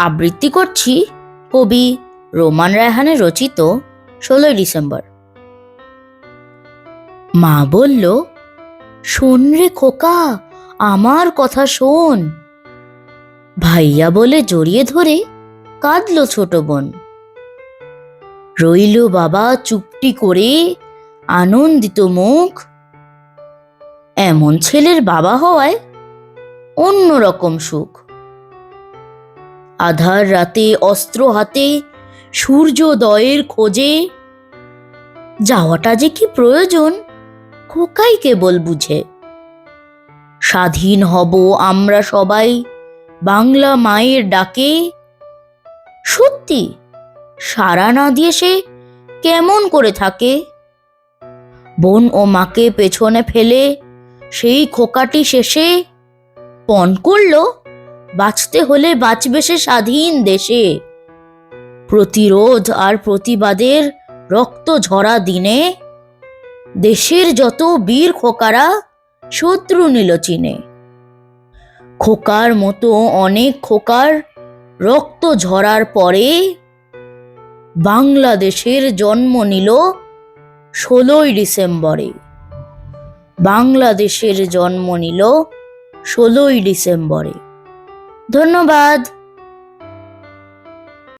আবৃত্তি করছি কবি রোমান রায়হানের রচিত ষোলোই ডিসেম্বর। মা বলল, শোন রে খোকা, আমার কথা শোন। ভাইয়া বলে জড়িয়ে ধরে কাঁদল ছোট বোন। রইল বাবা চুপটি করে আনন্দিত মুখ। এমন ছেলের বাবা হওয়ায় অন্যরকম সুখ। আধার রাতে, অস্ত্র হাতে, সূর্যোদয়ের খোঁজে। যাওয়াটা যে কি প্রয়োজন, খোকাই কেবল বুঝে। স্বাধীন হব আমরা সবাই, বাংলা মায়ের ডাকে। সত্যি সারা না দিয়ে সে কেমন করে থাকে? বোন ও মাকে পেছনে ফেলে, সেই খোকাটি শেষে পণ করল। বাঁচতে হলে বাঁচবে সে স্বাধীন দেশে। প্রতিরোধ আর প্রতিবাদের রক্ত ঝরা দিনে দেশের যত বীর খোকারা শত্রু নিল চিনে। খোকার মতো অনেক খোকার রক্ত ঝরার পরে বাংলাদেশের জন্ম নিল ষোলোই ডিসেম্বরে। বাংলাদেশের জন্ম নিল ষোলোই ডিসেম্বরে। ধন্যবাদ।